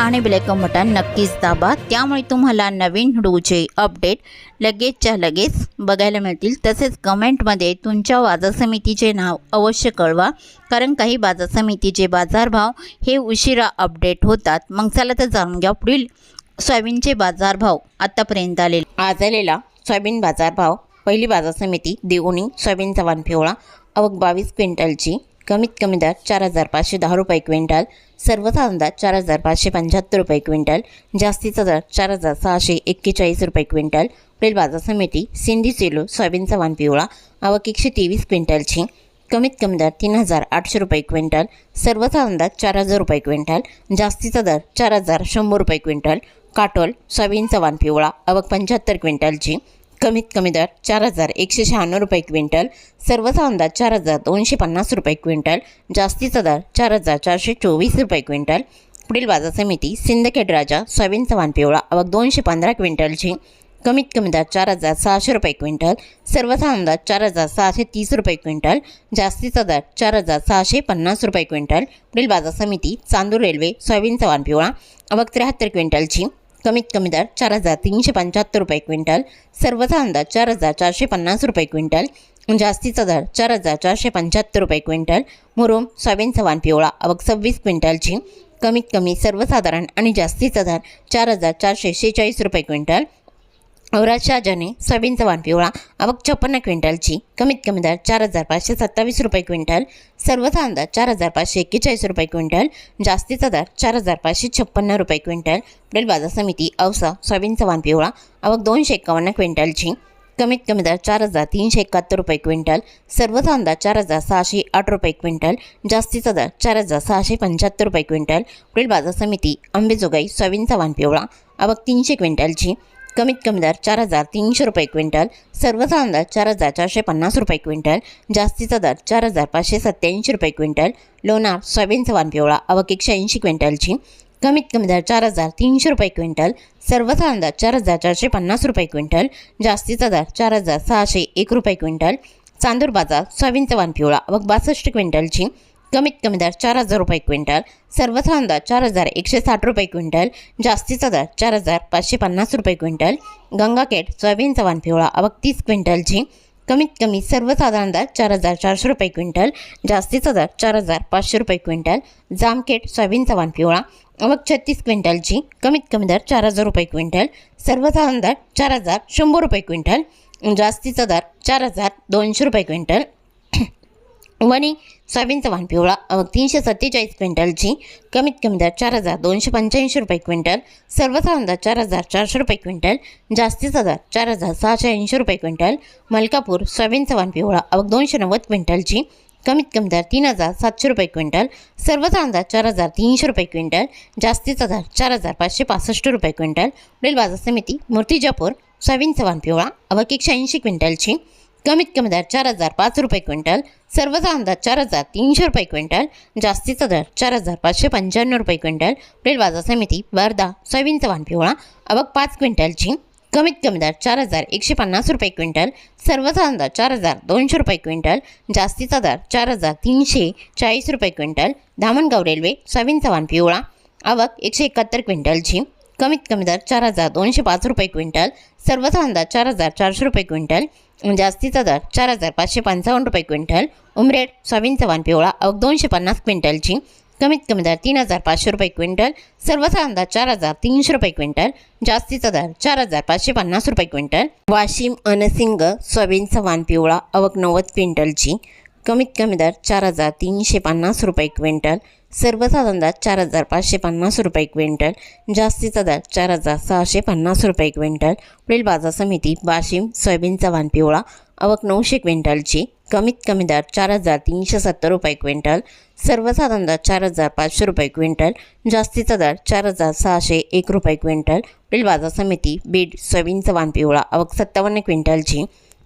आणि bell icon button नक्कीच दाबा. त्यामुळे तुम्हाला नवीन व्हिडिओचे अपडेट लगेचच्या लगेच बघायला मिळतील. तसेच कमेंटमध्ये तुमच्या बाजार समितीचे नाव अवश्य कळवा कारण काही बाजार समितीचे बाजारभाव हे उशिरा अपडेट होतात. मग चला तर जाणून घ्या पुढील सोयाबीनचे बाजारभाव आत्तापर्यंत आले आज आलेला सोयाबीन बाजारभाव पहिली बाजार समिती देवणी सोयाबीन चव्हाण पिवळा अवघ बावीस क्विंटलची कमीत कमी दर चार हजार पाचशे दहा रुपये क्विंटल सर्वचा अंदाज चार हजार पाचशे पंच्याहत्तर रुपये क्विंटल जास्तीचा दर चार हजार सहाशे एक्केचाळीस रुपये क्विंटल पुढील बाजार समिती सिंधी सेलू सोयाबीनचा वान पिवळा आवक एकशे तेवीस क्विंटलची कमीत कमी दर तीन हजार आठशे रुपये क्विंटल सर्वचा अंदाज चार हजार रुपये क्विंटल जास्तीचा दर चार हजार शंभर रुपये क्विंटल काटोल सोयाबीनचा वान पिवळा आवक पंच्याहत्तर क्विंटलची कमीत कमी दर चार हजार एकशे शहाण्णव रुपये क्विंटल सर्वचा अंदाज चार हजार दोनशे पन्नास रुपये क्विंटल जास्तीचा दर चार हजार चारशे चोवीस रुपये क्विंटल. पुढील बाजार समिती सिंदखेड राजा सोयाबीन चव्हाण पिवळा आवक दोनशे पंधरा क्विंटलची. कमीत कमी दर चार हजार सहाशे रुपये क्विंटल सर्वचा अंदाज चार हजार सहाशे तीस रुपये क्विंटल जास्तीचा दर चार हजार सहाशे पन्नास रुपये क्विंटल. पुढील बाजार समिती चांदूर रेल्वे सोयाबीन चव्हाण पिवळा आवक त्र्याहत्तर क्विंटलची. कमीत कमी दर चार हजार तीनशे पंच्याहत्तर रुपये क्विंटल. सर्वचा अंदाज चार हजार चारशे पन्नास रुपये क्विंटल. जास्तीचा दर चार हजार चारशे पंच्याहत्तर रुपये क्विंटल. मुरुम सोयाबीन चव्हाण पिवळा अवघ सव्वीस क्विंटलची कमीत कमी सर्वसाधारण आणि जास्तीचा दर चार हजार चारशे शेहेचाळीस रुपये क्विंटल. औराज शाहजाने सोयाबीन वाण पिवळा आवक छप्पन्न क्विंटलची कमीत कमी दर चार हजार पाचशे सत्तावीस रुपये क्विंटल सर्वसाधारण दर चार हजार पाचशे एक्केचाळीस रुपये क्विंटल जास्तीचा दर चार हजार पाचशे छप्पन्न रुपये क्विंटल पुढील बाजार समिती औसा सोयाबीन वाण पिवळा आवक दोनशे एकावन्न क्विंटलची कमीत कमी दर चार हजार तीनशे एकाहत्तर रुपये क्विंटल सर्वसाधारण दर चार हजार सहाशे आठ रुपये क्विंटल जास्तीचा दर चार हजार सहाशे पंच्याहत्तर रुपये क्विंटल पुढील बाजार समिती अंबेजोगाई सोयाबीन वाण पिवळा आवक तीनशे क्विंटलची कमीत कमी दर चार हजार तीनशे रुपये क्विंटल सर्वसाधारण दर चार हजार चारशे पन्नास रुपये क्विंटल जास्तीचा दर चार हजार पाचशे सत्त्याऐंशी रुपये क्विंटल लोणार सोयाबीन चव्हाण पिवळा अवक एकशे ऐंशी क्विंटलची. कमीत कमी दर चार हजार तीनशे रुपये क्विंटल सर्वसाधारण दर चार हजार चारशे पन्नास रुपये क्विंटल जास्तीचा दर चार हजार सहाशे एक रुपये क्विंटल चांदूर बाजार सोयाबीनचा वान पिवळा अवक बासष्ट क्विंटलची. कमीत कमी दर चार हजार रुपये क्विंटल सर्वसाधारण दर चार हजार एकशे साठ रुपये क्विंटल जास्तीचा दर चार हजार पाचशे पन्नास रुपये क्विंटल गंगाखेड सोयाबीन चव्हाण पिवळा आवक तीस क्विंटलची कमीत कमी सर्वसाधारण दर चार हजार चारशे रुपये क्विंटल जास्तीचा दर चार हजार पाचशे रुपये क्विंटल जामखेड सोयाबीन चव्हाण पिवळा आवक छत्तीस क्विंटलची कमीत कमी दर चार हजार रुपये क्विंटल सर्वसाधारण दर चार हजार शंभर रुपये क्विंटल जास्तीचा दर चार हजार दोनशे रुपये क्विंटल वणी सोयाबीनचा वाण पिवळा तीनशे सत्तेचाळीस क्विंटलची कमीत कमी दर चार हजार दोनशे पंच्याऐंशी रुपये क्विंटल सर्वसाधारण दर चार हजार चारशे रुपये क्विंटल जास्तीचा दर चार हजार सहाशे ऐंशी रुपये क्विंटल मलकापूर सोयाबीनचा वाण पिवळा अवक दोनशे नव्वद क्विंटलची कमीत कमी दर तीन हजार सातशे रुपये क्विंटल सर्वसाधारण दर चार हजार तीनशे रुपये क्विंटल जास्तीचा दर चार हजार पाचशे पासष्ट रुपये क्विंटल पुढील बाजार समिती मूर्तिजापूर सोयाबीनचा वाण पिवळा अवक एकशे ऐंशी क्विंटलची कमीत कमी दर चार हजार पाच रुपये क्विंटल सर्वचा अंदाज चार हजार तीनशे रुपये क्विंटल जास्तीचा दर चार हजार पाचशे पंच्याण्णव रुपये क्विंटल पुढील बाजार समिती वर्धा सोयाबीन चव्हाण पिवळा अवक पाच क्विंटलची कमीत कमी दर चार हजार एकशे पन्नास रुपये क्विंटल सर्वचा अंदाज चार हजार दोनशे रुपये क्विंटल जास्तीचा दर चार हजार तीनशे चाळीस रुपये quintal Dhamangaon railway soyabean Chavan पिवळा आवक एकशे एकाहत्तर क्विंटलची कमीत कमी दर चार हजार दोनशे पाच रुपये क्विंटल सर्वचा अंदाज चार हजार चारशे रुपये क्विंटल म्हणजे जास्तीचा दर चार हजार पाचशे पंचावन्न रुपये क्विंटल उमरेड सोयाबीनचा वान पिवळा अवघ दोनशे पन्नास क्विंटलची कमीत कमी दर तीन हजार पाचशे रुपये क्विंटल सर्वसाधारण दर चार हजार तीनशे रुपये क्विंटल जास्तीचा दर चार हजार पाचशे पन्नास रुपये क्विंटल. वाशिम अनसिंग सोयाबीनचा वान पिवळा अवघ नव्वद क्विंटलची कमीत कमी दर चार हजार तीनशे पन्नास रुपये क्विंटल. सर्वसाधारण दर चार हजार पाचशे पन्नास रुपये क्विंटल. जास्तीचा दर चार हजार सहाशे पन्नास रुपये क्विंटल. पुढील बाजार समिती वाशिम सोयाबीनचा चव्हाण पिवळा. अवक नऊशे क्विंटलची. कमीत कमी दर चार हजार तीनशे सत्तर रुपये क्विंटल. सर्वसाधारण दर चार हजार पाचशे रुपये क्विंटल. जास्तीचा दर चार हजार सहाशे एक रुपये क्विंटल. पुढील बाजार समिती बीड सोयाबीनचा चव्हाण पिवळा. आवक सत्तावन्न क्विंटलची.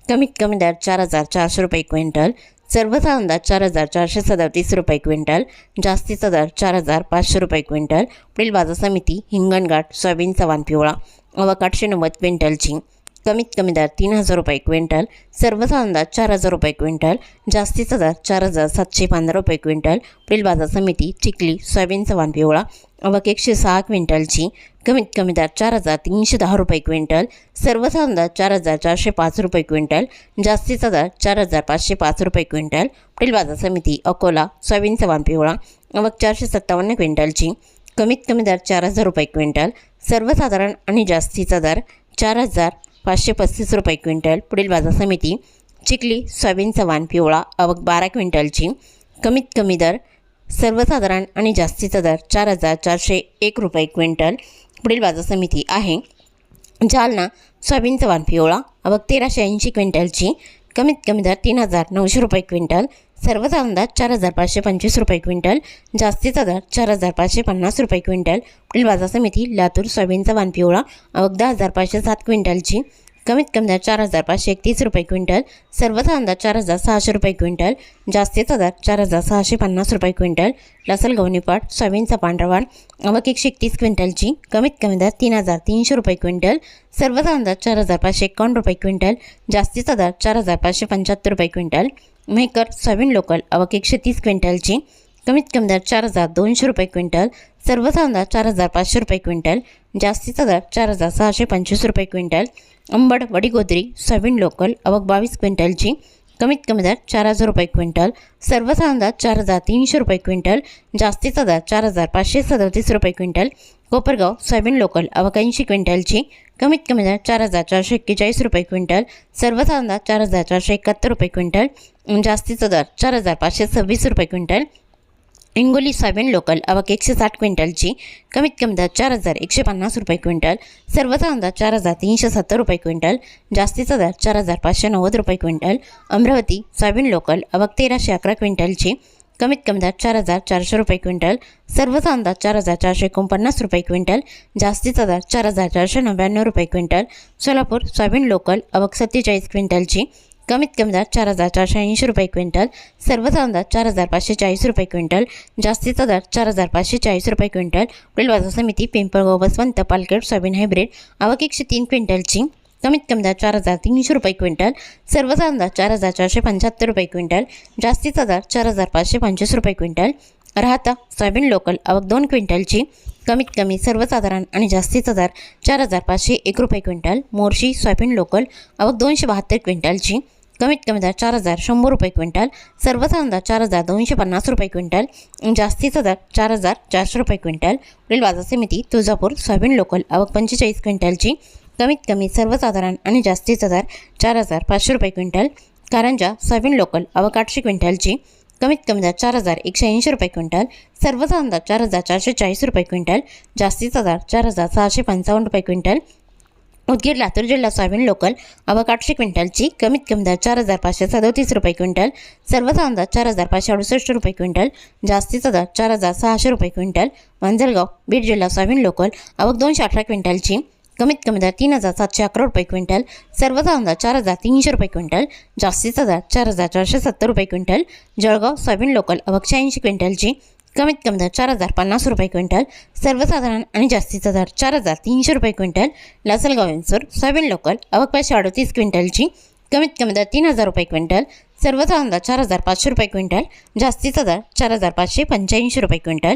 कमीत कमी दर चार हजार चारशे रुपये क्विंटल. सर्वचा अंदाज चार हजार चारशे सदतीस रुपये क्विंटल जास्तीचा दर चार हजार पाचशे रुपये क्विंटल पुढील बाजार समिती हिंगणघाट सोयाबीन चव्हाण पिवळा आवक आठशे नव्वद क्विंटलची कमीत कमी दर तीन हजार रुपये क्विंटल सर्वसाधारण दर चार हजार रुपये क्विंटल जास्तीचा दर चार हजार सातशे पंधरा रुपये क्विंटल पुढील बाजार समिती चिखली सोयाबीनचा वान पिवळा अवक एकशे सहा क्विंटलची कमीत कमी दर चार हजार तीनशे दहा रुपये क्विंटल सर्वसाधारण दर चार हजार चारशे पाच रुपये क्विंटल जास्तीचा दर चार हजार पाचशे पाच रुपये क्विंटल पुढील बाजार समिती अकोला सोयाबीनचा वान पिवळा अवक चारशे सत्तावन्न क्विंटलची कमीत कमी दर चार हजार रुपये क्विंटल सर्वसाधारण आणि जास्तीचा दर चार हजार पाचशे पस्तीस रुपये क्विंटल. पुढील बाजार समिती चिखली सोयाबीन चव्हाण पिवळा आवक बारा क्विंटलची. कमीत कमी दर सर्वसाधारण आणि जास्तीचा दर चार हजार चारशे एक रुपये क्विंटल. पुढील बाजार समिती आहे. जालना सोयाबीन चव्हाण पिवळा आवक तेराशे ऐंशी क्विंटलची. कमीत कमी दर तीन हजार नऊशे रुपये क्विंटल. सर्वचा अंदाज चार हजार पाचशे पंचवीस रुपये क्विंटल जास्तीचा दर चार हजार पाचशे पन्नास रुपये क्विंटल. पुढील बाजार समिती लातूर सोयाबीनचा वानपिवळा पिवळा दहा हजार पाचशे सात क्विंटलची. कमीत कमी दर चार हजार पाचशे एकतीस रुपये क्विंटल सर्वचा अंदाज चार हजार सहाशे रुपये क्विंटल जास्तीचा दर चार हजार सहाशे पन्नास रुपये क्विंटल. लसल गवणीपाट सोयाबीनचा पांढरवाड अवक एकशे एकतीस क्विंटलची कमीत कमी दर तीन हजार तीनशे रुपये क्विंटल. सर्वचा अंदाज चार हजार पाचशे एकावन्न रुपये क्विंटल जास्तीचा दर चार हजार पाचशे पंच्याहत्तर रुपये क्विंटल. मेकर सोयाबीन लोकल आवक एकशे तीस क्विंटलची कमीत कमी दर चार हजार दोनशे रुपये क्विंटल सर्वसाधारण दर चार हजार पाचशे रुपये क्विंटल जास्तीचा दर चार हजार सहाशे पंचवीस रुपये quintal Ambad Vadigodri soyabean local आवक बावीस क्विंटलची कमीत कमी दर चार हजार रुपये क्विंटल सर्वसाधारण दर चार हजार तीनशे रुपये क्विंटल जास्तीचा दर चार हजार पाचशे सदतीस रुपये क्विंटल कोपरगाव सोयाबीन लोकल आवक ऐंशी क्विंटलची कमीत कमी दर चार हजार चारशे एक्केचाळीस रुपये क्विंटल सर्वसाधारण दर चार हजार चारशे एकाहत्तर रुपये क्विंटल जास्तीचा दर चार हजार पाचशे सव्वीस रुपये क्विंटल हिंगोली सोयाबीन लोकल आवक एकशे साठ क्विंटलची. कमीत कमी दर चार हजार एकशे पन्नास रुपये क्विंटल. सर्वसाधारण दर चार हजार तीनशे सत्तर रुपये क्विंटल. जास्तीचा दर चार हजार पाचशे नव्वद रुपये क्विंटल. अमरावती सोयाबीन लोकल आवक तेराशे अकरा क्विंटलची. कमीत कमी दर चार हजार चारशे रुपये क्विंटल. सर्वचा अंदाज चार हजार चारशे एकोणपन्नास रुपये क्विंटल. जास्तीचा दर चार हजार चारशे नव्याण्णव रुपये क्विंटल. सोलापूर सोयाबीन लोकल आवक सत्तेचाळीस क्विंटलची. कमीत कमी दर चार हजार चारशे ऐंशी रुपये क्विंटल सर्वसाधारण दर चार हजार पाचशे चाळीस रुपये क्विंटल जास्तीचा दर चार हजार पाचशे चाळीस रुपये क्विंटल पुढील बाजार समिती पिंपळगाव बसवंत पालखेड सोयाबीन हायब्रिड आवक एकशे तीन क्विंटलची कमीत कमी दर चार हजार तीनशे रुपये क्विंटल सर्वसाधारण दर चार हजार चारशे पंच्याहत्तर रुपये क्विंटल जास्तीचा दर चार हजार पाचशे पंचवीस रुपये क्विंटल राहता सोयाबीन लोकल आवक दोन क्विंटलची. कमीत कमी सर्वसाधारण आणि जास्तीचा दर चार हजार पाचशे एक रुपये क्विंटल. मोर्शी सोयाबीन लोकल आवक दोनशे बहात्तर क्विंटलची. कमीत कमी दर चार हजार शंभर रुपये क्विंटल. सर्वसाधारण दर चार हजार दोनशे पन्नास रुपये क्विंटल. जास्तीचा दर चार हजार चारशे रुपये क्विंटल. पुढील बाजार समिती तुळजापूर सोयाबीन लोकल आवक पंचेचाळीस क्विंटलची. कमीत कमी सर्वसाधारण आणि जास्तीचा दर चार हजार पाचशे रुपये क्विंटल. कारंजा सोयाबीन लोकल आवक आठशे क्विंटलची. कमीत कमी दर चार हजार एकशे ऐंशी रुपये क्विंटल सर्वसाधारण दर चार हजार चारशे चाळीस रुपये क्विंटल जास्तीचा दर चार हजार सहाशे पंचावन्न रुपये क्विंटल. उदगीर लातूर जिल्हा सोयाबीन लोकल आवक आठशे क्विंटलची कमीत कमी दर चार हजार पाचशे सदोतीस रुपये क्विंटल सर्वसाधारण दर चार हजार पाचशे अडुसष्ट रुपये क्विंटल जास्तीचा दर चार हजार सहाशे रुपये क्विंटल. मांजरगाव बीड जिल्हा सोयाबीन लोकल आवक दोनशे अठरा क्विंटलची कमीत कमी दर तीन हजार सातशे अकरा रुपये क्विंटल सर्वसाधारण दर चार हजार तीनशे रुपये क्विंटल जास्तीचा दर चार हजार चारशे सत्तर रुपये क्विंटल जळगाव सोयाबीन लोकल आवक शहाऐंशी क्विंटलची कमीत कमी दर चार हजार पन्नास रुपये क्विंटल सर्वसाधारण आणि जास्तीचा दर चार हजार तीनशे रुपये quintal Lasalgaon Vensur soyabean local आवक पाचशे अडतीस क्विंटलची कमीत कमी दर तीन हजार रुपये क्विंटल सर्वसाधारण दर चार हजार पाचशे रुपये क्विंटल जास्तीचा दर चार हजार पाचशे पंच्याऐंशी रुपये क्विंटल